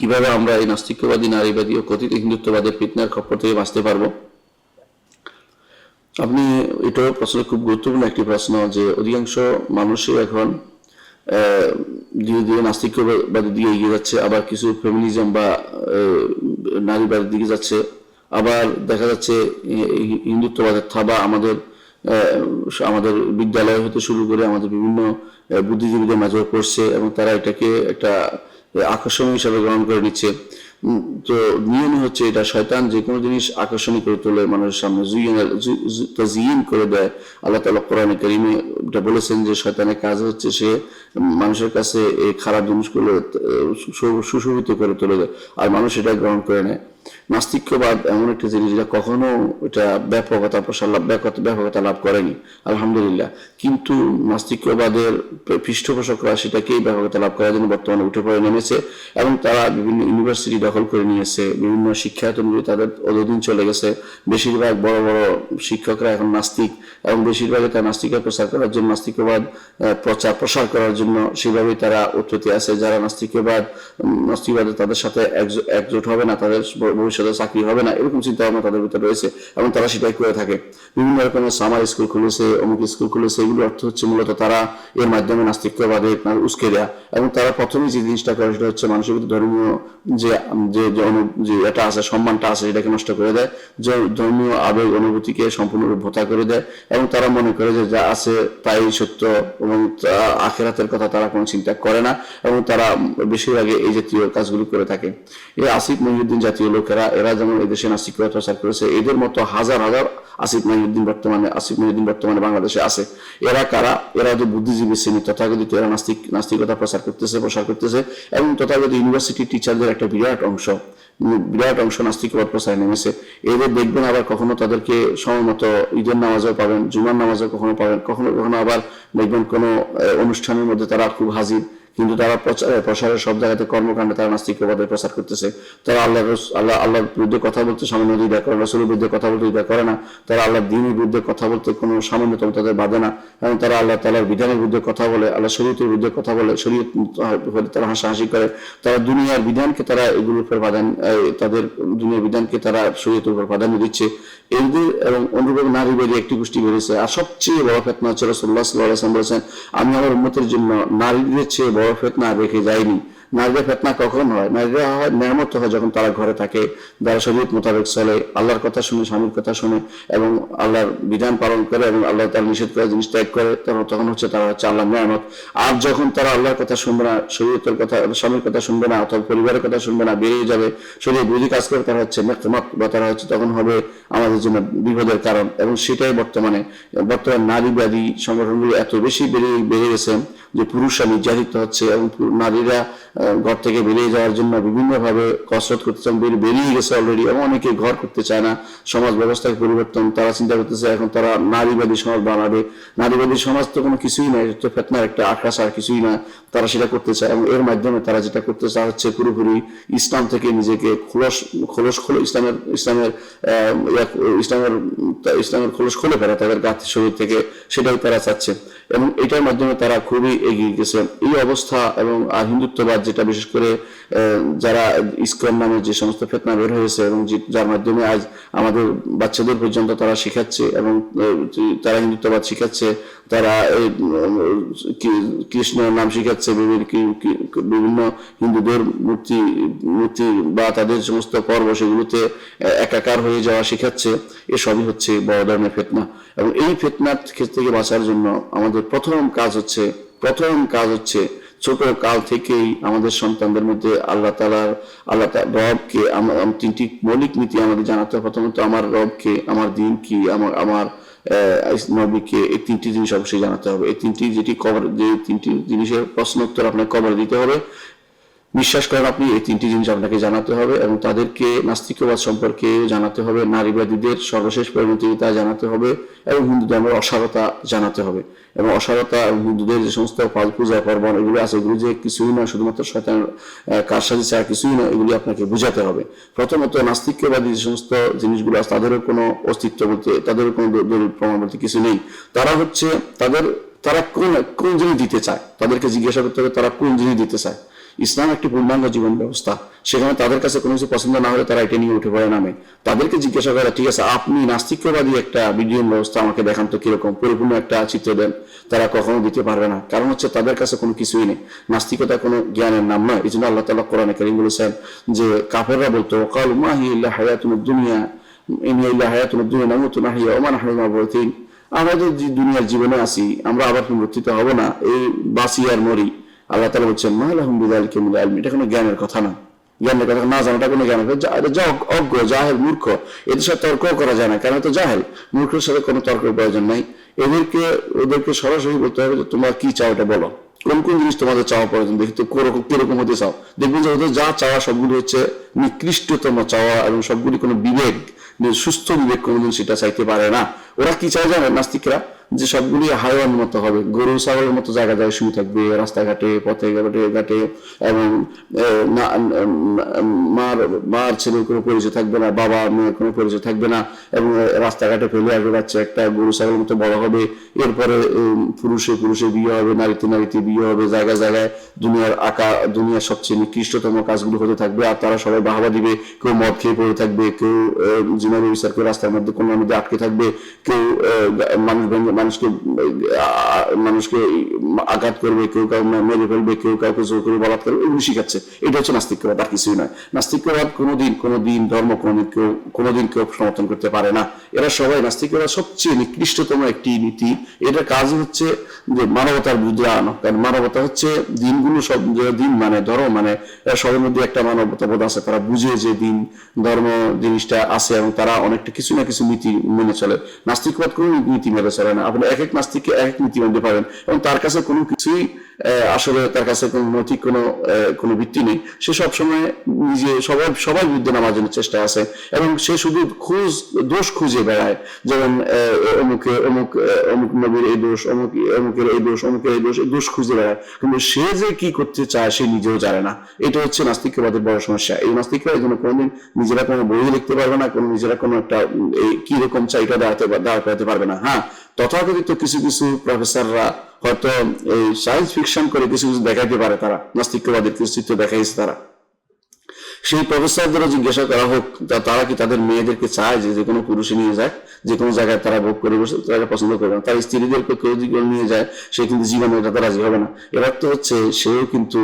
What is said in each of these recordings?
কীভাবে আমরা এই নাস্তিক্যবাদী নারীবাদী ও কথিত হিন্দুত্ববাদের ফিতনার খপ্পর থেকে বাঁচতে পারব? আপনি, এটাও প্রশ্ন খুব গুরুত্বপূর্ণ একটি প্রশ্ন যে অধিকাংশ মানুষই এখন ধীরে ধীরে নাস্তিকবাদের দিকে এগিয়ে যাচ্ছে, আবার কিছু ফেমিনিজম বা নারীবাদের দিকে যাচ্ছে, আবার দেখা যাচ্ছে হিন্দুত্ববাদের থাবা আমাদের আমাদের বিদ্যালয় হতে শুরু করে আমাদের বিভিন্ন বুদ্ধিজীবীদের মাঝে পড়ছে এবং তারা এটাকে একটা আকর্ষণীয় হিসাবে গ্রহণ করে নিচ্ছে। তো নিয়মই হচ্ছে এটা শয়তান যে কোনো জিনিস আকর্ষণী করে তোলে, মানুষের সামনে জিন করে দেয়। আল্লাহ তালা কোরআনে করিমে এটা বলেছেন যে শয়তানের কাজ হচ্ছে সে মানুষের কাছে এই খারাপ জিনিসগুলো সুশোভিত করে তুলে দেয়, আর মানুষ এটা গ্রহণ করে নেয়। নাস্তিক্যবাদ এমন একটা জিনিস যেটা কখনো এটা ব্যাপকতা, প্রসার লাভ ব্যাপকতা লাভ করেনি। আলহামদুলিল্লাহ। কিন্তু নাস্তিক্যবাদের পৃষ্ঠপোষকরা সেটাকেই ব্যাপকতা লাভ করার জন্য বর্তমানে উঠে পড়ে নেমেছে এবং তারা বিভিন্ন ইউনিভার্সিটি দখল করে নিয়েছে, বিভিন্ন শিক্ষায়তনগুলি তাদের অধীন চলে গেছে। বেশিরভাগ বড় বড় শিক্ষকরা এখন নাস্তিক এবং বেশিরভাগই তারা নাস্তিকের প্রচার করার জন্য নাস্তিকবাদ প্রচার প্রসার করার জন্য সেভাবেই তারা উত্তরতে আছে। যারা নাস্তিকবাদ নাস্তিকবাদে তাদের সাথে একজ- একজোট হবে না, তাদের ভবিষ্যতে চাকরি হবে না, এরকম চিন্তা ভাবনা তাদের ভিতরে রয়েছে এবং তারা সেটাই করে থাকে। বিভিন্ন রকমের সামার স্কুল খুলেছে, অমুক স্কুল খুলেছে এগুলো অর্থ হচ্ছে মূলত তারা এর মাধ্যমে নাস্তিকবাদে উস্কে দেয়া এবং তারা প্রথমেই যে জিনিসটা করে সেটা হচ্ছে মানুষের ভিতরে ধর্মীয় যে যে এটা আছে, সম্মানটা আছে, সেটাকে নষ্ট করে দেয়, যে ধর্মীয় আবেগ, অনুভূতিকে সম্পূর্ণরূপে ভোতা করে দেয় এবং তারা মনে করে যে যা আছে তাই সত্য এবং আখেরাতের কথা তারা কোনো চিন্তা করে না এবং তারা বেশিরভাগে এই জাতীয় কাজগুলি করে থাকে। এই আসিফ মহিউদ্দিন জাতীয় লোকেরা, এরা যেমন এই দেশে নাস্তিকতা প্রচার করেছে, এদের মতো হাজার হাজার আসিফ মহিউদ্দিন বর্তমানে, আসিফ মহিউদ্দিন বর্তমানে বাংলাদেশে আছে। এরা কারা? এরা যে বুদ্ধিজীবী, শ্রেণি তথাকথিত, এরা নাস্তিক, নাস্তিকতা প্রচার করতেছে, প্রসার করতেছে, এবং তথাকথিত ইউনিভার্সিটি টিচারদের একটা বিরাট অংশ বিরাট অংশ নাস্তিকবাদ প্রচারে নেমেছে। এদের দেখবেন আবার কখনো তাদেরকে সময় মতো ঈদের নামাজও পাবেন, জুমার নামাজও কখনো পাবেন, কখনো কখনো আবার দেখবেন কোনো অনুষ্ঠানের মধ্যে তারা খুব হাজির। কিন্তু তারা প্রসারের সব জায়গাতে কর্মকাণ্ডে তারা নাস্তিকবাদের প্রচার করতেছে। তারা আল্লাহ আল্লাহ আল্লাহর বিরুদ্ধে কথা বলতে সামান্য দ্বিধা করে রসুলের বিরুদ্ধে কথা বলতে দ্বিধা করে না। তারা আল্লাহর দিনের বিরুদ্ধে কথা বলতে কোনো সামান্যতম তাদের বাধে না। এবং তারা আল্লাহ তালার বিধানের বিরুদ্ধে কথা বলে আল্লাহ শরীয়তের বিরুদ্ধে কথা বলে, শরীয়ত হলে তারা হাসাহাসি করে। তারা দুনিয়ার বিধানকে তারা এগুলোর উপর প্রাধান্য তাদের দুনিয়ার বিধানকে তারা শরীয়তের উপর প্রাধান্য দিচ্ছে। এদের এবং অনুরূপ নারী বেরিয়ে একটি গোষ্ঠী বেরিয়েছে আর সবচেয়ে বড় ফেতনা হচ্ছে রসুল্লাহ সাল্লাহ বলেছেন, আমি আমার উন্মতের জন্য নারীদের চেয়ে বড় ফেতনা রেখে যাইনি। নারীদের ফেতনা কখন হয় নারীরা হয় মেরামত হয় যখন তারা ঘরে থাকে যারা শরীয়ত মোতাবেক চলে, আল্লাহর কথা শুনে, স্বামীর কথা শুনে এবং আল্লাহর বিধান পালন করে এবং আল্লাহ তার নিষেধ করে, জিনিস ত্যাগ করে, তখন হচ্ছে তারা হচ্ছে আল্লাহ মেরামত আর যখন তারা আল্লাহর কথা শুনবে না, শরীয়তের কথা, স্বামীর কথা শুনবে না, অথবা পরিবারের কথা শুনবে না, বেরিয়ে যাবে শরীর বিরোধী কাজ করে, তারা হচ্ছে মেকমাত বা তারা হচ্ছে তখন হবে আমাদের জন্য বিপদের কারণ। এবং সেটাই বর্তমানে, বর্তমান নারীবাদী সংগঠনগুলো এত বেশি বেড়ে বেড়ে গেছে যে পুরুষরা নির্যাতিত হচ্ছে এবং নারীরা ঘর থেকে বেরিয়ে যাওয়ার জন্য বিভিন্নভাবে কসরত করতে চান বেরিয়ে গেছে অলরেডি এবং অনেকে ঘর করতে চায় না, সমাজ ব্যবস্থার পরিবর্তন, তারা চিন্তা করতেছে এখন তারা নারীবাদী সমাজ বানাবে। নারীবাদী সমাজ তো কোনো কিছুই নয় তো ফেতনার একটা আকাশ, আর কিছুই না। তারা সেটা করতে চায় এবং এর মাধ্যমে তারা যেটা করতে চায় হচ্ছে পুরোপুরি ইসলাম থেকে নিজেকে খোলস খোলস খোলো, ইসলামের ইসলামের ইসলামের ইসলামের খোলস খুলে ফেলা তাদের গাত শরীর থেকে, সেটাই তারা চাচ্ছে। এবং এটার মাধ্যমে তারা খুবই এগিয়ে গেছে। এই অবস্থা এবং, আর হিন্দুত্ববাদ যেটা বিশেষ করে যারা ইসকন নামে যে সমস্ত ফেতনা বের হয়েছে এবং যার মাধ্যমে আজ আমাদের বাচ্চাদের পর্যন্ত তারা শেখাচ্ছে এবং তারা হিন্দুত্ববাদ শিখাচ্ছে, তারা কৃষ্ণ নাম শিখাচ্ছে, বিভিন্ন হিন্দুদের মূর্তি মূর্তি বা তাদের সমস্ত পর্ব সেগুলোতে একাকার হয়ে যাওয়া শেখাচ্ছে এসবই হচ্ছে বড় ধরনের ফেতনা। এবং এই ফেতনার ক্ষেত্র থেকে বাঁচার জন্য আমাদের প্রথম কাজ হচ্ছে প্রথম কাজ হচ্ছে ছোট কাল থেকেই আমাদের সন্তানদের মধ্যে আল্লাহ তালার আল্লাহ রবকে তিনটি মৌলিক নীতি আমাদের জানাতে হবে। প্রথমত, আমার রবকে, আমার দিন কি, আমার আমার নবীকে এই তিনটি জিনিস অবশ্যই জানাতে হবে। এই তিনটি যেটি কবর, যে তিনটি জিনিসের প্রশ্ন উত্তর আপনাকে কবর দিতে হবে। বিশ্বাস করেন আপনি, এই তিনটি জিনিস আপনাকে জানাতে হবে এবং তাদেরকে নাস্তিকবাদ সম্পর্কে জানাতে হবে, নারীবাদীদের সর্বশেষ পরিণতি জানাতে হবে এবং হিন্দু ধর্মের অসারতা জানাতে হবে। এবং অসারতা এবং হিন্দুদের যে সমস্ত পাল পূজা, পার্বণ, এগুলো আছে, এগুলো যে কিছুই না শুধুমাত্র শয়তান কার সাথে ছাড়া কিছুই না এগুলি আপনাকে বুঝাতে হবে। প্রথমত, নাস্তিকবাদী যে সমস্ত জিনিসগুলো আছে, তাদেরও কোনো অস্তিত্ব বলতে, তাদেরও কোনো দলিল প্রমাণ বলতে কিছু নেই। তারা হচ্ছে, তাদের, তারা কোন কোন জিনিস দিতে চায়? তাদেরকে জিজ্ঞাসা করতে হবে, তারা কোন জিনিস দিতে চায়? ইসলাম একটি পূর্ণাঙ্গ জীবন ব্যবস্থা। সেখানে তাদের কাছে কোনো কিছু পছন্দ না হলে তারা এটা নিয়ে উঠে পড়ে নামে। তাদেরকে জিজ্ঞাসা করা, ঠিক আছে, আপনি নাস্তিক্যবাদী একটা বিজ্ঞান ব্যবস্থা আমাকে দেখান তো কীরকম? পরিপূর্ণ একটা চিত্র দেন। তারা কখনো দিতে পারবে না। কারণ হচ্ছে তাদের কাছে কোনো কিছুই নেই। নাস্তিকতা কোনো জ্ঞানের নাম নয়। এই জন্য আল্লাহ তালা কোরআনে করিম বলেছেন যে, কাফেররা বলতো কাল মাহি ইল্লা দুনিয়া ইনি ইল্লা হায়াতুন দুনিয়া নামুতু নাহিয়া ওমান বলতিন আমাদের যে দুনিয়ার জীবনে আছি আমরা আবার পুনরুত্থিত হব না। এই বাসি আর মরি। আল্লাহ তালা বলছেন মাহলাহুম বিদাল কেমুল আলম এটা কোনো জ্ঞানের কথা না। জ্ঞানের কথা না জানাটা কোনো জ্ঞান হবে যা- যা অজ্ঞ, জাহেল, মূর্খ, এদের সাথে তর্ক করা যায় না। কেন? তো জাহেল। মূর্খের সাথে কোনো তর্কের প্রয়োজন নাই। এদেরকে ওদেরকে সরাসরি বলতে হবে যে, তোমরা কি চাও এটা বলো। কোন কোন জিনিস তোমাদের চাওয়া প্রয়োজন? দেখি তো কোরকম কীরকম হতে চাও। দেখবেন যে, ওদের যা চাওয়া সবগুলি হচ্ছে নিকৃষ্টতম চাওয়া এবং সবগুলি কোনো বিবেক, সুস্থ বিবেক কোনোদিন সেটা চাইতে পারে না। ওরা কি চায় জানে নাস্তিকরা? যে সবগুলি হাইওয়ান মতো হবে। গরু ছাগলের মতো জায়গা জায়গায় শুয়ে থাকবে, রাস্তাঘাটে, পথে, ঘাটে ঘাটে এবং মার মার, ছেলের কোনো পরিচয় থাকবে না, বাবা, মেয়ের কোনো পরিচয় থাকবে না এবং রাস্তাঘাটে ফেলে আসবে বাচ্চা একটা, গরু, ছাগলের মতো বড় হবে। এরপরে পুরুষে পুরুষে বিয়ে হবে, নারীতে নারীতে বিয়ে হবে, জায়গায় জায়গায় দুনিয়ার আঁকা, দুনিয়ার সবচেয়ে নিকৃষ্টতম কাজগুলো হতে থাকবে আর তারা সবাই বাহাবা দিবে। কেউ মদ খেয়ে পড়ে থাকবে, কেউ জিনারি বিচার করে রাস্তার মধ্যে কোনো মধ্যে আটকে থাকবে, কেউ মানুষ ভেঙে মানুষকে মানুষকে আঘাত করবে, কেউ কাউ মেরে ফেলবে, কেউ কাউকে জোর করে বলাৎ করবে, এগুলো শিখাচ্ছে। এটা হচ্ছে নাস্তিকবাদ, আর কিছুই নয়। নাস্তিকবাদ কোনোদিন কোনোদিন ধর্ম কোনোদিন কেউ কোনোদিন কেউ সমর্থন করতে পারে না। এরা সবাই নাস্তিকবাদ সবচেয়ে নিকৃষ্টতম একটি নীতি। এটার কাজ হচ্ছে যে মানবতার বিরুদ্ধে আনো। কারণ মানবতা হচ্ছে দিনগুলো সব দিন মানে ধর্ম মানে সবার মধ্যে একটা মানবতা বোধ আছে। তারা বুঝে যে দিন, ধর্ম জিনিসটা আছে এবং তারা অনেকটা কিছু না কিছু নীতি মেনে চলে। নাস্তিকবাদ কোনো নীতি মেনে চলে না। আপনি এক এক নাস্তিককে এক এক নীতি মানতে পারেন। এবং তার কাছে কোনো কিছুই আসলে তার কাছে কোনো নৈতিক কোনো কোনো ভিত্তি নেই। সে সবসময় নিজে সবাই সবার বিরুদ্ধে নামার জন্য চেষ্টা আছে। এবং সে শুধু খোঁজ, দোষ খুঁজে বেড়ায়। যেমন অমুকে অমুক অমুক নবীর এই দোষ, অমুক, অমুকের এই দোষ, অমুকের এই দোষ এই দোষ খুঁজে বেড়ায়। কিন্তু সে যে কি করতে চায়, সে নিজেও জানে না। এটা হচ্ছে নাস্তিকবাদের বড় সমস্যা। এই নাস্তিকরা এই জন্য কোনোদিন নিজেরা কোনো বই লিখতে পারবে না, কোনো নিজেরা কোনো একটা, এই কি রকম চাই দাঁড়াতে, দাঁড় করাতে পারবে না। হ্যাঁ তথাকথিত কিছু কিছু প্রফেসররা হয়তো এই সায়েন্স ফিকশন করে কিছু কিছু দেখাইতে পারে তারা, নাস্তিকবাদের কিছু চিত্র দেখাইছে তারা। সেই প্রফেসরদেরও জিজ্ঞাসা করা হোক তারা কি তাদের মেয়েদেরকে চায় যে যে কোনো পুরুষে নিয়ে যায়, যে কোনো জায়গায় তারা ভোগ করে বসে, তারা পছন্দ করবে না। তার স্ত্রীদেরকে কেউ যদি নিয়ে যায়, সে কিন্তু জীবনে এটাতে রাজি হবে না। এবার তো হচ্ছে সেও কিন্তু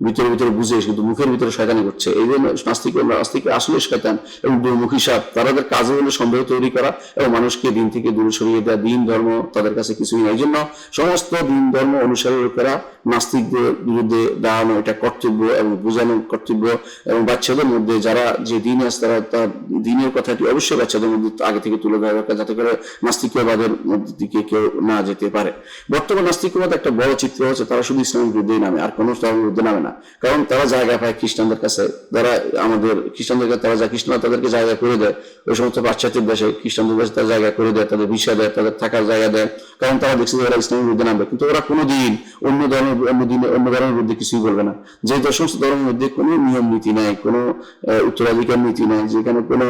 ভিতরে ভিতরে বুঝে কিন্তু মুখের ভিতরে শয়তানি করছে। এই জন্য নাস্তিক নাস্তিক আসলে শয়তান এবং দুর্মুখী সাপ তাদের কাজে হলো সন্দেহ তৈরি করা এবং মানুষকে দিন থেকে দূরে সরিয়ে দেওয়া দিন ধর্ম তাদের কাছে কিছুই নাই। জন্য সমস্ত দিন ধর্ম অনুসারী লোকেরা নাস্তিকদের বিরুদ্ধে দাঁড়ানো এটা কর্তব্য এবং বোঝানো কর্তব্য এবং বাচ্চাদের মধ্যে যারা যে দিন আছে তারা তার দিনের কথাটি অবশ্যই বাচ্চাদের মধ্যে আগে থেকে তুলে দেওয়া দরকার যাতে করে নাস্তিকবাদের মধ্যে দিকে কেউ না যেতে পারে। বর্তমান নাস্তিকবাদ একটা বড় চিত্র হচ্ছে তারা শুধু ইসলামের বিরুদ্ধেই নামে, আর কোনো ধর্মের বিরুদ্ধে নামে না। কারণ তারা জায়গা পায় খ্রিস্টানদের কাছে। যারা আমাদের খ্রিস্টানদের কাছে তারা যা খ্রিস্টানরা তাদেরকে জায়গা করে দেয়। ওই সমস্ত পাশ্চাত্যের দেশে খ্রিস্টানদের দেশে তারা জায়গা করে দেয়, তাদের ভিসা দেয়, তাদের থাকার জায়গা দেয়। কারণ তারা দেখছে যে ওরা ইসলামের বিরুদ্ধে নামবে। কিন্তু ওরা কোনোদিন অন্য ধর্মের অন্য দিনে, অন্য ধর্মের বিরুদ্ধে কিছুই বলবে না। যে সমস্ত ধর্মের মধ্যে কোনো নিয়ম নীতি নাই, কোনো উত্তরাধিকার নীতি নাই, যেখানে কোনো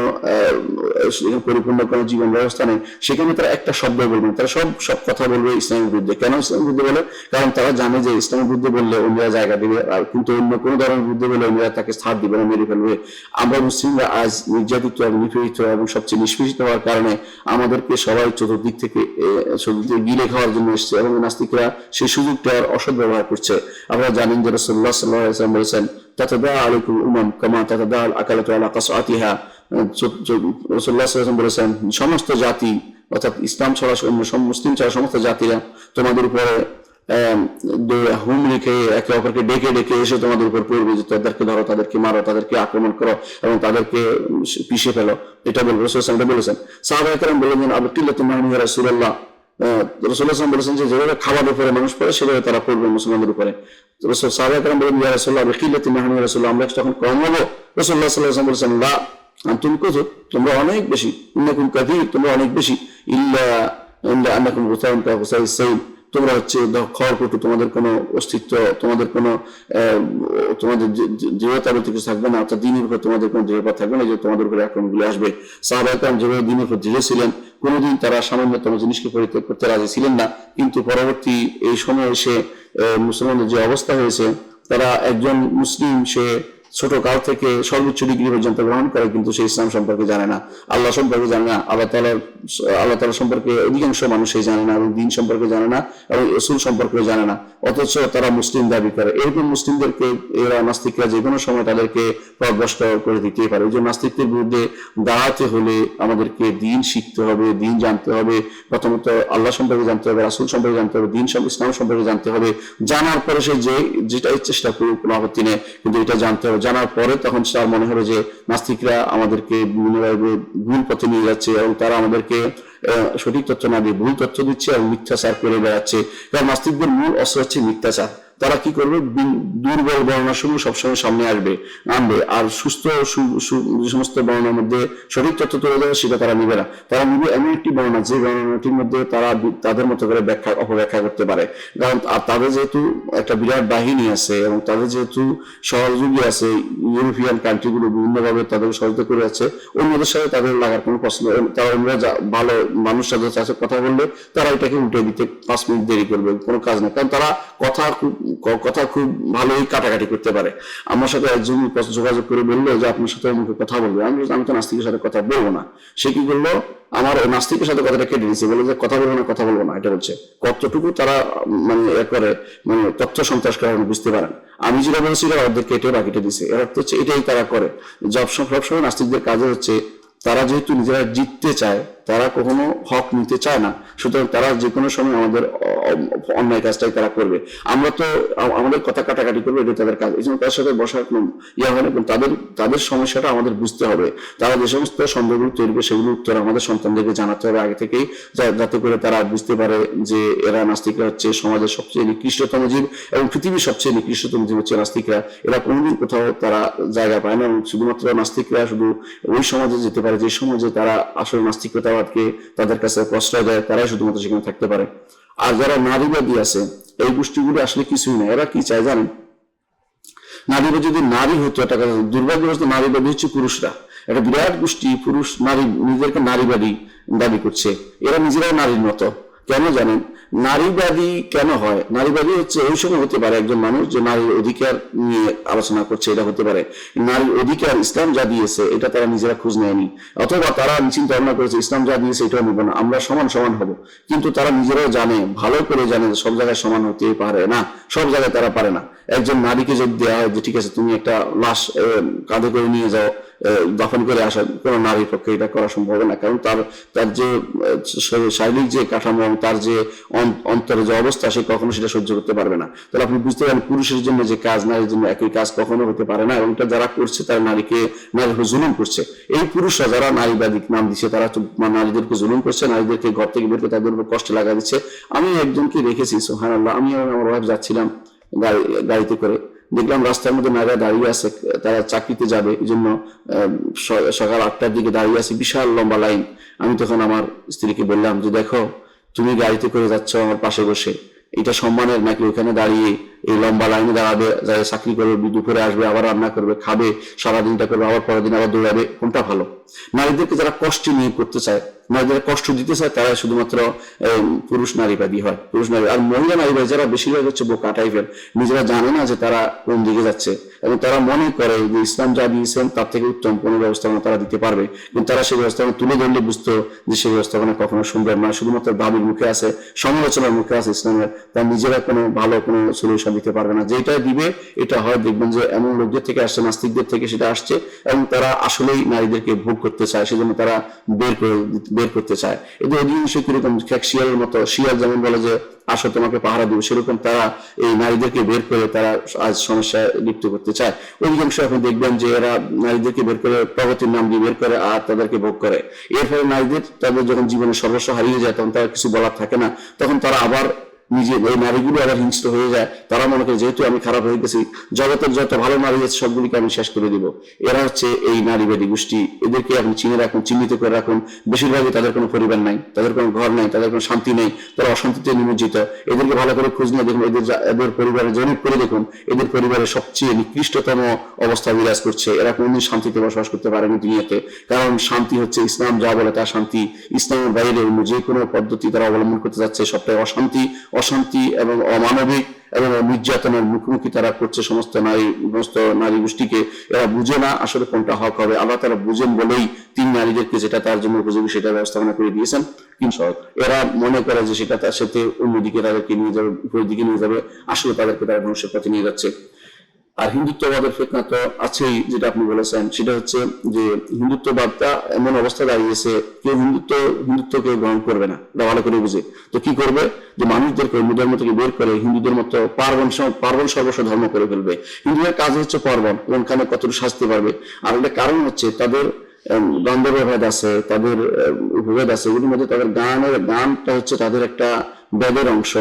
পরিপূর্ণ কোনো জীবন ব্যবস্থা নেই, সেখানে তারা একটা শব্দ বলবে না। তারা সব সব কথা বলবে ইসলামের বিরুদ্ধে। কেন ইসলামের বিরুদ্ধে বলে? কারণ তারা জানে যে ইসলামের বিরুদ্ধে বললে অন্যরা জায়গা দিবে আর কিন্তু অন্য কোনো ধর্মের বিরুদ্ধে বলে অন্যরা তাকে ছাড় দিবে না, মেরে ফেলবে। আমরা মুসলিমরা আজ নির্যাতিত এবং নিপীড়িত এবং সবচেয়ে নিষ্পেষিত হওয়ার কারণে আমাদেরকে সবাই চতুর্দিক থেকে চতুর্দিক গিলে খাওয়ার জন্য এসছে এবং নাস্তিকরা সেই সুযোগটার অসৎ ব্যবহার করছে। আমরা জানেন যে রসল্লাহ সাল্লাহ বলেছেন তাতাদা আলাইকুম উমাম কামা তাতাদা আকালাতু আলা কাসআতিহা। রসল্লাহ বলেছেন, সমস্ত জাতি, অর্থাৎ ইসলাম ছাড়া মুসলিম ছাড়া সমস্ত জাতিরা তোমাদের উপরে হুম রেখে একে অপরকে ডেকে ডেকে এসে তোমাদের উপর পড়বে যে তাদেরকে ধরো, তাদেরকে মারো, তাদেরকে আক্রমণ করো এবং তাদেরকে পিষে ফেলো। এটা বলব, রসুল এটা বলেছেন। সাহাবাহ একরাম বললেন, আবু রাসূলুল্লাহ। রসুল্লাহ বলেছেন যে, যেভাবে খাবার উপরে মানুষ পড়ে, সেভাবে তারা পড়বে মুসলমানদের উপরে। রসুল সাহাবাহ বললেন, ইয়া আবু কিল্লাতুল মাহমুদ রাসূলুল্লাহ, আমরা তখন কম রসুল্লাহ আলাইহি বলেছেন, লা, আনতুম কুতুব তোমরা অনেক বেশি, ইন্নাকুম কাথীর তোমরা অনেক বেশি, ইল্লা ইল্লা কা গুসাইস সাইল তোমরা হচ্ছে খড়কুটু তোমাদের কোনো অস্তিত্ব, তোমাদের কোনো তোমাদের দৃঢ়তা বলতে কিছু থাকবে না, অর্থাৎ দিনের উপর তোমাদের কোনো দৃঢ়তা থাকবে না যে তোমাদের উপরে আক্রমণগুলো আসবে। সাহাবাহাম যেভাবে দিনের উপর দৃঢ় ছিলেন, কোনোদিন তারা সামান্যতম জিনিসকে পরিত্যাগ করতে রাজি ছিলেন না, কিন্তু পরবর্তী এই সময় এসে মুসলমানদের যে অবস্থা হয়েছে, তারা একজন মুসলিম সে ছোট কাল থেকে সর্বোচ্চ ডিগ্রি পর্যন্ত গ্রহণ করে, কিন্তু সে ইসলাম সম্পর্কে জানে না। আল্লাহ সম্পর্কে জানে না, আল্লাহ তালার আল্লাহ তালা সম্পর্কে অধিকাংশ মানুষই জানে না এবং দিন সম্পর্কে জানে না এবং রসুল সম্পর্কে জানে না। অথচ তারা মুসলিম দাবি করে। এরকম মুসলিমদেরকে, এরা নাস্তিকরা যে কোনো সময় তাদেরকে পথভ্রষ্ট করে দিতেই পারে। ওই যে নাস্তিকদের বিরুদ্ধে দাঁড়াতে হলে আমাদেরকে দিন শিখতে হবে, দিন জানতে হবে। প্রথমত আল্লাহ সম্পর্কে জানতে হবে, রাসুল সম্পর্কে জানতে হবে, দিন ইসলাম সম্পর্কে জানতে হবে। জানার পরে সে যে যেটাই চেষ্টা করুক, কোনো আপত্তি নেই। কিন্তু এটা জানতে হবে। জানার পরে তখন তার মনে হলো যে নাস্তিকরা আমাদেরকে বিভিন্নভাবে ভুল পথে নিয়ে যাচ্ছে এবং তারা আমাদেরকে সঠিক তথ্য না দিয়ে ভুল তথ্য দিচ্ছে এবং মিথ্যাচার করে বেড়াচ্ছে। কারণ নাস্তিকদের মূল অস্ত্র হচ্ছে মিথ্যাচার। তারা কি করবে? দুর্বল বর্ণনাসমূহ সবসময় সামনে আসবে আনবে আর সুস্থ যে সমস্ত বর্ণনার মধ্যে সঠিক তথ্য তুলে দেবে সেটা তারা নিবে না। তারা নিবে এমন একটি বর্ণনা, যে বর্ণনাটির মধ্যে তারা তাদের মতো করে ব্যাখ্যা অপব্যাখ্যা করতে পারে। কারণ তাদের যেহেতু একটা বিরাট বাহিনী আছে এবং তাদের যেহেতু সহযোগী আছে, ইউরোপিয়ান কান্ট্রিগুলো বিভিন্নভাবে তাদের সহযোগিতা করে আছে অন্যদের সাথে তাদের লাগার কোনো প্রশ্ন তারা অন্যরা ভালো মানুষ সাথে কথা বললে তারা এটাকে উল্টে দিতে পাঁচ মিনিট দেরি করবে, কোনো কাজ না। কারণ তারা কথা খুব কথা খুব ভালোই কাটাকাটি করতে পারে। আমার সাথে একজন যোগাযোগ করে বলল যে, আপনার সাথে আমাকে কথা বলবে। আমি আমি তো নাস্তিকের সাথে কথা বলব না। সে কি করল? আমার নাস্তিকের সাথে কথাটা কেটে দিয়েছে। বলে যে, কথা বলব না, কথা বলব না। এটা বলছে। কতটুকু তারা মানে এ করে মানে তথ্য সন্ত্রাস করে আমি বুঝতে পারেন। আমি যেটা বলছি এটা অর্ধেক কেটে বাকিটা দিছে এর অর্থ হচ্ছে, এটাই তারা করে। সব সবসময় নাস্তিকদের কাজে হচ্ছে, তারা যেহেতু নিজেরা জিততে চায় তারা কখনো হক নিতে চায় না। সুতরাং তারা যে কোনো সময় আমাদের অন্যায় কাজটাই তারা করবে। আমরা তো আমাদের কথা কাটাকাটি করব এটা তাদের কাজ। এই জন্য তার সাথে বসার কোনো ইয়া হয় না কিন্তু তাদের তাদের সমস্যাটা আমাদের বুঝতে হবে। তারা যে সমস্ত সন্দেহগুলো তৈরি করে সেগুলো উত্তর আমাদের সন্তানদেরকে জানাতে হবে আগে থেকেই যাতে করে তারা বুঝতে পারে যে এরা নাস্তিকরা হচ্ছে সমাজের সবচেয়ে নিকৃষ্টতম জীব, এবং পৃথিবীর সবচেয়ে নিকৃষ্টতম জীব হচ্ছে নাস্তিকরা। এরা কোনোদিন কোথাও তারা জায়গা পায় না, এবং শুধুমাত্র নাস্তিকরা শুধু ওই সমাজে যেতে পারে, যে সমাজে তারা আসলে নাস্তিকতাবাদকে তাদের কাছে প্রশ্রয় দেয়, তারাই শুধুমাত্র সেখানে থাকতে পারে। আর যারা নারীবাদী আছে, এই গোষ্ঠীগুলো আসলে কিছুই না। এরা কি চায় জানেন? নারীরা যদি নারী হতো, একটা কথা, দুর্ভাগ্যবশত নারীবাদী হচ্ছে পুরুষরা। একটা বিরাট গোষ্ঠী পুরুষ নারী, নিজেদেরকে নারীবাদী দাবি করছে। এরা নিজেরাও নারীর মতো। কেন জানেন? নারীবাদী কেন হয়? নারীবাদী হচ্ছে ওই সময় হতে পারে একজন মানুষ যে নারীর অধিকার নিয়ে আলোচনা করছে, এটা হতে পারে। নারীর অধিকার ইসলাম যা দিয়েছে, এটা তারা নিজেরা খোঁজ নেয়নি। অথবা তারা চিন্তা ভাবনা করেছে, ইসলাম যা দিয়েছে, এটাও নিব না, আমরা সমান সমান হব। কিন্তু তারা নিজেরাও জানে, ভালো করে জানে সব জায়গায় সমান হতে পারে না, সব জায়গায় তারা পারে না। একজন নারীকে যদি দেওয়া হয় যে, ঠিক আছে, তুমি একটা লাশ কাঁধে করে নিয়ে যাও দাফন করে আসা, কোন নারীর পক্ষে এটা করা সম্ভব না। কারণ তার তার যে শারীরিক যে কাঠামো এবং তার যে অন্তরে যে অবস্থা, সে কখনো সেটা সহ্য করতে পারবে না। তাহলে আপনি বুঝতে পারেন পুরুষের জন্য যে কাজ, নারীর জন্য একই কাজ কখনো হতে পারে না। এবং যারা করছে, তারা নারীকে নারীর জুলুম করছে। এই পুরুষরা যারা নারীবাদী নাম দিচ্ছে তারা নারীদেরকে জুলুম করছে, নারীদেরকে ঘর থেকে বের করে তাদের উপর কষ্ট লাগা দিচ্ছে। আমি একজনকে রেখেছি সোহান আল্লাহ আমি আমার ওয়াইফ যাচ্ছিলাম গাড়ি, গাড়িতে করে। দেখলাম রাস্তার মধ্যে নারীরা দাঁড়িয়ে আছে, তারা চাকরিতে যাবে এই জন্য সকাল আটটার দিকে দাঁড়িয়ে আছে বিশাল লম্বা লাইন। আমি তখন আমার স্ত্রীকে বললাম যে, দেখো, তুমি গাড়িতে করে যাচ্ছ আমার পাশে বসে। এটা সম্মানের নাকি ওখানে দাঁড়িয়ে এই লম্বা লাইনে দাঁড়াবে, যারা চাকরি করবে, দুপুরে আসবে, আবার রান্না করবে, খাবে, সারাদিনটা করবে, আবার পরের দিন আবার দৌড়াবে, কোনটা ভালো? নারীদেরকে যারা কষ্ট নিয়ে করতে চায় নারীদের কষ্ট দিতে চায় তারা শুধুমাত্র পুরুষ নারীবাদী হয়। পুরুষ নারী, আর মহিলা নারীবাদী যারা বেশিরভাগ হচ্ছে বোকা টাইপের, নিজেরা জানে না যে তারা কোন দিকে যাচ্ছে। এবং তারা মনে করে যে ইসলাম যা দিয়েছেন, তার থেকে উত্তম কোনো ব্যবস্থাপনা তারা দিতে পারবে। কিন্তু তারা সেই ব্যবস্থাপনা তুলে ধরলে বুঝতো যে সেই ব্যবস্থাপনা কখনো সুন্দর না। শুধুমাত্র দাবির মুখে আছে, সমালোচনার মুখে আছে ইসলামের। তার নিজেরা কোনো ভালো কোনো সলিউশন দিতে পারবে না। যেটা দিবে, এটা হয় দেখবেন যে এমন লোকদের থেকে আসছে, নাস্তিকদের থেকে সেটা আসছে, এবং তারা আসলেই নারীদেরকে ভোগ করতে চায়, সেজন্য তারা বের করে বের করতে চায়। এদের অধিকাংশ কীরকম শিয়ালের মতো, শিয়াল যেমন বলে যে, আসো, তোমাকে পাহারা দেবে। সেরকম তারা এই নারীদেরকে বের করে তারা আজ সমস্যায় লিপ্ত করতে চায়। অধিকাংশ এখন দেখবেন যে এরা নারীদেরকে বের করে, প্রগতির নাম দিয়ে বের করে আর তাদেরকে ভোগ করে। এর ফলে নারীদের, তাদের যখন জীবনে সর্বস্ব হারিয়ে যায়, তখন তারা কিছু বলার থাকে না। তখন তারা আবার নিজে এই নারীগুলো আবার হিংস্র হয়ে যায়, তারা মনে করে যেহেতু আমি খারাপ হয়ে গেছি, জগতের যত ভালো নারী আছে সবগুলিকে আমি শেষ করে দিব। এরা হচ্ছে এই নারীবাদী গোষ্ঠী, এদেরকে এখন চিনে রাখুন, চিহ্নিত করে রাখুন, বেশিরভাগই তাদের কোনো পরিবার নাই, তাদের কোনো ঘর নাই, তাদের কোনো শান্তি নেই, তারা অশান্তিতে নিমজ্জিত। এদেরকে ভালো করে খোঁজ নিয়ে দেখুন, এদের এদের পরিবারে জরিপ করে দেখুন, এদের পরিবারের সবচেয়ে নিকৃষ্টতম অবস্থা বিরাজ করছে। এরা কোনদিন শান্তিতে বসবাস করতে পারেনি দুনিয়াতে, কারণ শান্তি হচ্ছে ইসলাম, যা বলে তা শান্তি। ইসলামের বাইরে অন্য যে কোনো পদ্ধতি তারা অবলম্বন করতে যাচ্ছে, সবটাই অশান্তি অশান্তি এবং অমানবিক এবং নির্যাতনের মুখোমুখি তারা করছে সমস্ত নারী সমস্ত নারী গোষ্ঠীকে। এরা বুঝে না আসলে কোনটা হক হবে। আল্লাহ তারা বুঝেন বলেই তিন নারীদেরকে যেটা তার জন্য উপযোগী সেটা ব্যবস্থাপনা করে দিয়েছেন। কিন্তু এরা মনে করে যে সেটা তার সাথে অন্যদিকে তাদেরকে নিয়ে যাবে উপরের দিকে নিয়ে যাবে। আসলে তাদেরকে তারা ধ্বংসের পথে নিয়ে যাচ্ছে। আর হিন্দুত্ববাদের ফেতনা তো আছেই যেটা আপনি বলেছেন। সেটা হচ্ছে যে হিন্দুত্ববাদটা এমন অবস্থা দাঁড়িয়েছে কেউ হিন্দুত্ব হিন্দুত্বকে গ্রহণ করবে না এটা ভালো করে বুঝে। তো কি করবে? যে মানুষদেরকে অন্য ধর্ম থেকে বের করে হিন্দুদের মতো পার্বণ পার্বণ সর্বস্ব ধর্ম করে ফেলবে। হিন্দুদের কাজ হচ্ছে পার্বণ কোনখানে কতটুকু শাস্তি পারবে আর একটা কারণ হচ্ছে তাদের উম, দ্বন্দ্ব ভেদ আছে তাদের উম, ভেদ আছে এগুলির মধ্যে তাদের গানের গানটা হচ্ছে তাদের একটা বেদের অংশ।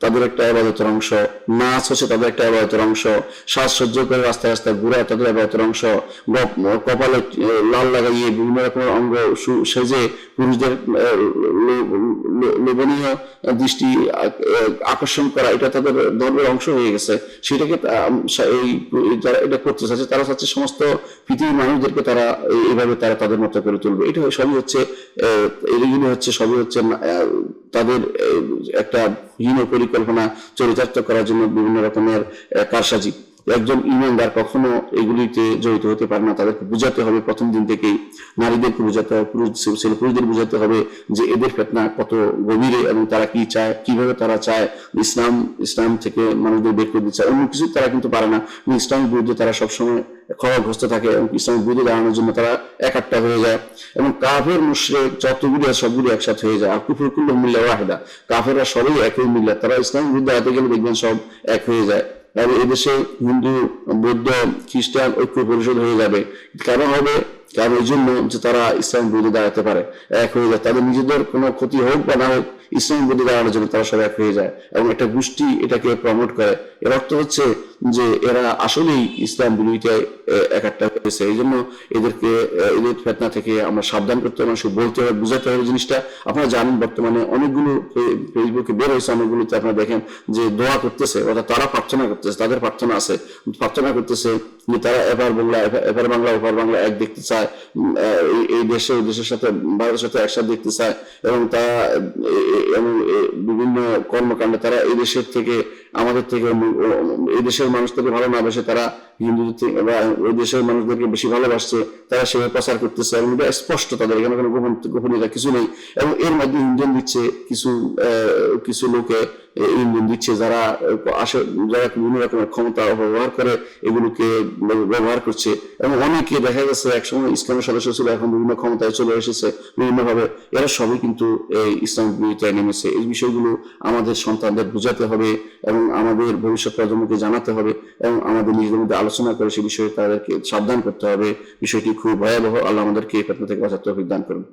তাদের একটা আবাদতের অংশ নাচ হচ্ছে তাদের একটা আবাদতের অংশ সাজসজ্জ করে রাস্তায় রাস্তায় ঘুরা তাদের আবাদতের অংশ কপালে লাল লাগাইয়ে বিভিন্ন রকমের অঙ্গ সেজে পুরুষদের লোভনীয় দৃষ্টি আকর্ষণ করা এটা তাদের ধর্মের অংশ হয়ে গেছে। সেটাকে এই যারা এটা করতে চাচ্ছে তারা চাচ্ছে সমস্ত পৃথিবীর মানুষদেরকে তারা এইভাবে তারা তাদের মতো করে তুলবে। এটা সবই হচ্ছে আহ, এইগুলি হচ্ছে সবই হচ্ছে তাদের একটা হীন পরিকল্পনা চরিতার্থ করার জন্য বিভিন্ন রকমের কারসাজি। একজন ইমানদার কখনো এগুলিতে জড়িত হতে পারে না, তাদেরকে বুঝাতে হবে প্রথম দিন থেকেই। নারীদেরকে বুঝাতে হবে, পুরুষ, ছেলে পুরুষদের বুঝাতে হবে যে এদের ফেতনা কত গভীরে এবং তারা কি চায়, কীভাবে তারা চায়, ইসলাম ইসলাম থেকে মানুষদের বের করে দিতে চায় অন্য কিছু তারা কিন্তু পারে না। ইসলামের বিরুদ্ধে তারা সবসময় খড়গ্রস্ত থাকে এবং ইসলামের বিরুদ্ধে দাঁড়ানোর জন্য তারা একাট্টা হয়ে যায়। এবং কাফের, মুশরিক যতগুলি আছে, সবগুলি একসাথে হয়ে যায়। আর কুফুর কুল্লু মিল্লা ওয়াহিদা। কাফেররা সবাই একই মিল্লা তারা ইসলামের বিরুদ্ধে হাতে গেলে দেখবেন সব এক হয়ে যায়। এদেশে হিন্দু, বৌদ্ধ, খ্রিস্টান ঐক্য পরিষদ হয়ে যাবে। কেন হবে? কারণ এই জন্য যে তারা ইসলাম বিরুদ্ধে দাঁড়াতে পারে। এক হয়ে যায়। তাদের নিজেদের কোনো ক্ষতি হোক বা না হোক ইসলাম বিরুদ্ধে দাঁড়ানোর জন্য তারা সব এক হয়ে যায়। এবং একটা গোষ্ঠী এটাকে প্রমোট করে। এর অর্থ হচ্ছে যে এরা আসলেই ইসলাম বিরোধিতায় এক একটা হয়েছে। এই জন্য এদেরকে এদের ফেতনা থেকে আমরা সাবধান করতে হবে, মানুষকে বলতে হবে, বুঝাতে হবে জিনিসটা। আপনারা জানেন বর্তমানে অনেকগুলো ফেসবুকে বের হয়েছে অনেকগুলোতে, আপনারা দেখেন যে দোয়া করতেছে, অর্থাৎ তারা প্রার্থনা করতেছে, তাদের প্রার্থনা আছে। প্রার্থনা করতেছে যে তারা এবার বাংলা এবার বাংলা, ওপার বাংলা এক দেখতে চায় এই- দেশে, ওই দেশের সাথে, ভারতের সাথে একসাথে দেখতে চায়। এবং তারা এবং বিভিন্ন কর্মকাণ্ডে তারা এই দেশের থেকে আমাদের থেকে এই দেশের মানুষ থেকে ভালো না বসে তারা হিন্দুদের বা ওই দেশের মানুষদেরকে বেশি ভালোবাসছে, তারা সেভাবে প্রচার করতেছে এবং এটা স্পষ্ট তাদের এখানে কোনো গোপন গোপনীয়তা কিছু নেই। এবং এর মধ্যে ইন্ধন দিচ্ছে, কিছু কিছু লোকে ইন্ধন দিচ্ছে যারা, আসে, যারা বিভিন্ন রকমের ক্ষমতা ব্যবহার করে, এগুলোকে ব্যবহার করছে। এবং অনেকে দেখা গেছে, একসময় ইসলামের সদস্য ছিল, এখন বিভিন্ন ক্ষমতায় চলে এসেছে বিভিন্ন ভাবে এরা সবই কিন্তু এই ইসলাম বিরোধিতায় নেমেছে। এই বিষয়গুলো আমাদের সন্তানদের বোঝাতে হবে এবং আমাদের ভবিষ্যৎ প্রজন্মকে জানাতে হবে এবং আমাদের নিজেদের মধ্যে আলোচনা করে সে বিষয়ে তাদেরকে সাবধান করতে হবে। বিষয়টি খুব ভয়াবহ। আল্লাহ আমাদেরকে এই ফেতনা থেকে বাঁচাতে অভিজ্ঞান করুন।